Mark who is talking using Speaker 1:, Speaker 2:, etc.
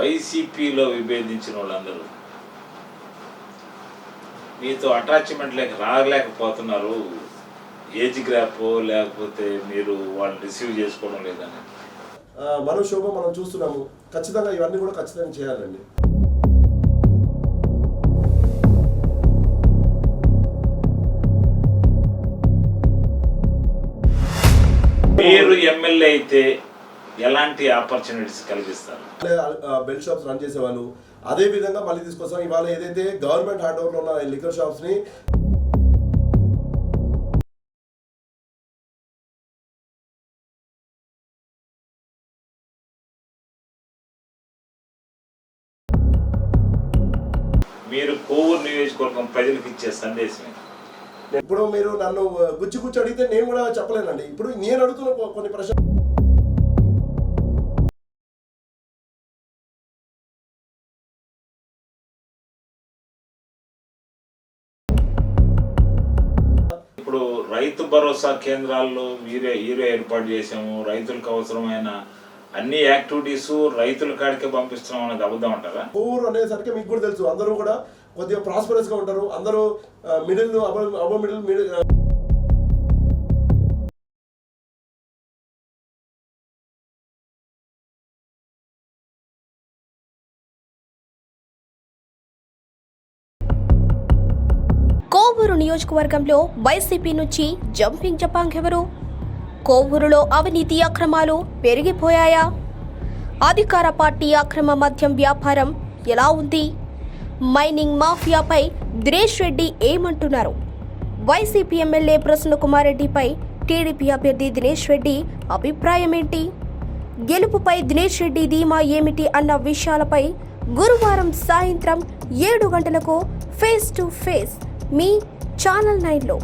Speaker 1: వైసీపీలో విభేదించిన వాళ్ళందరూ. మీతో అటాచ్మెంట్ లేక రాలేకపోతున్నారు. ఏజ్ గ్రాప్ లేకపోతే మీరు వాళ్ళని రిసీవ్ చేసుకోవడం లేదని.
Speaker 2: మన శోభ మనం చూస్తున్నాము. ఖచ్చితంగా ఇవన్నీ కూడా ఖచ్చితంగా చేయాలండి.
Speaker 1: మీరు ఎమ్మెల్యే అయితే ఎలాంటి ఆపర్చునిటీస్ కల్పిస్తారు
Speaker 2: బెల్ట్ షాప్స్ రన్ చేసేవాళ్ళు. అదే విధంగా మళ్ళీ తీసుకొస్తాం. ఇవాళ ఏదైతే గవర్నమెంట్ హ్యాండ్ ఓవర్లో ఉన్న లిక్కర్ షాప్స్ని
Speaker 1: మీరు కోవూరు నియోజకవర్గం ప్రజలకు ఇచ్చే సందేశం?
Speaker 2: ఇప్పుడు మీరు నన్ను గుచ్చి గుచ్చి అడిగితే నేను కూడా చెప్పలేనండి. ఇప్పుడు నేను అడుగుతున్న కొన్ని ప్రశ్న
Speaker 1: ఇప్పుడు రైతు భరోసా కేంద్రాల్లో మీరే మీరే ఏర్పాటు చేసాము రైతులకు అవసరమైన అన్ని యాక్టివిటీస్ రైతుల కాడికే పంపిస్తున్నాం అనేది అబద్ధం అంటారా?
Speaker 2: ఊరు అనేసరికి మీకు కూడా తెలుసు అందరూ కూడా కొద్దిగా ప్రాస్పరస్గా ఉంటారు అందరూ మిడిల్ అబో మిడిల్ మిడిల్
Speaker 3: కోవూరు నియోజకవర్గంలో వైసీపీ నుంచి జంపింగ్ జపాంగ్ ఎవరు? కోవూరులో అవినీతి అక్రమాలు పెరిగిపోయాయా? అధికార పార్టీ అక్రమ మద్యం వ్యాపారం ఎలా ఉంది? మైనింగ్ మాఫియాపై దినేష్ రెడ్డి ఏమంటున్నారు? వైసీపీ ఎమ్మెల్యే ప్రసన్న కుమార్ రెడ్డిపై టీడీపీ అభ్యర్థి దినేష్ రెడ్డి అభిప్రాయం ఏంటి? గెలుపుపై దినేష్ రెడ్డి ధీమా ఏమిటి అన్న విషయాలపై గురువారం సాయంత్రం ఏడు గంటలకు ఫేస్ టు ఫేస్ మీ ఛానల్ నైన్లో